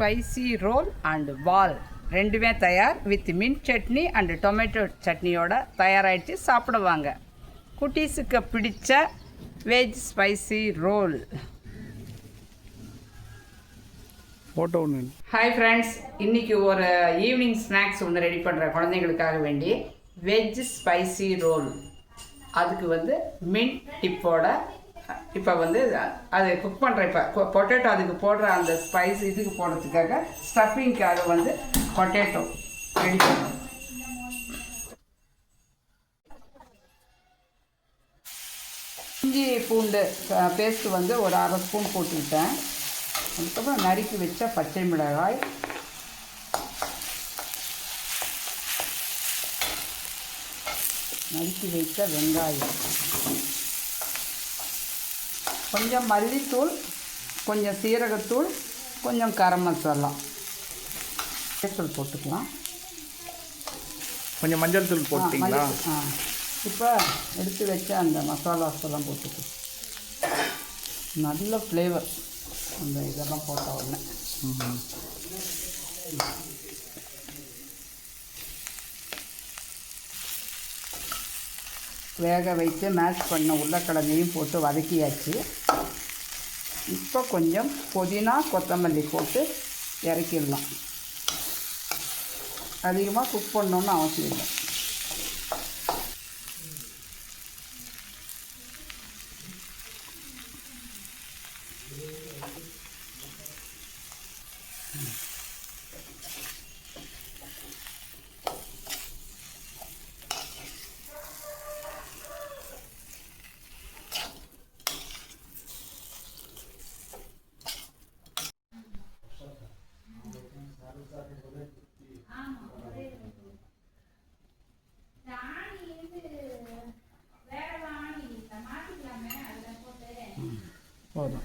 Spicy role and வால் ரெண்டுமே தயார் with mint chutney and tomato சட்னியோட தயாராகிடுச்சு சாப்பிடுவாங்க. குட்டீஸுக்கு பிடிச்ச வெஜ் ஸ்பைசி ரோல் ஃபோட்டோ ஒன்று ஹாய் ஃப்ரெண்ட்ஸ் இன்னைக்கு ஒரு ஈவினிங் ஸ்நாக்ஸ் ஒன்று ரெடி பண்ணுறேன் குழந்தைங்களுக்காக வேண்டி. வெஜ் ஸ்பைசி ரோல் அதுக்கு வந்து மின்ட் டிப்போட இப்போ வந்து அது குக் பண்ணுறேன் இப்போ பொட்டேட்டோ அதுக்கு போடுற அந்த ஸ்பைஸ் இதுக்கு போடுறதுக்காக ஸ்டஃபிங்க்காக வந்து பொட்டேட்டோ ரெடி பண்ணுறேன் இஞ்சி பூண்டு பேஸ்ட்டு வந்து ஒரு அரை ஸ்பூன் போட்டுக்கிட்டேன். அதுக்கப்புறம் நறுக்கி வச்ச பச்சை மிளகாய். நறுக்கி வைத்த வெங்காயம். கொஞ்சம் மல்லித்தூள் கொஞ்சம் சீரகத்தூள் கொஞ்சம் கரம் மசாலா. தூள் போட்டுக்கலாம். கொஞ்சம் மஞ்சள் தூள் போட்டிங்களா? ஆ. இப்போ எடுத்து வச்ச அந்த மசாலாஸ் எல்லாம் போட்டுக்கலாம். நல்ல ஃப்ளேவர் அந்த இதெல்லாம் போட்ட உடனே. வேக வைத்து மேஷ் பண்ண உருளைக்கிழங்கையும் போட்டு வதக்கியாச்சு. இப்போ கொஞ்சம் புதினா கொத்தமல்லி போட்டு இறக்கிடலாம். அதிகமாக குக் பண்ணணுன்னு அவசியம் இல்லை. 暴打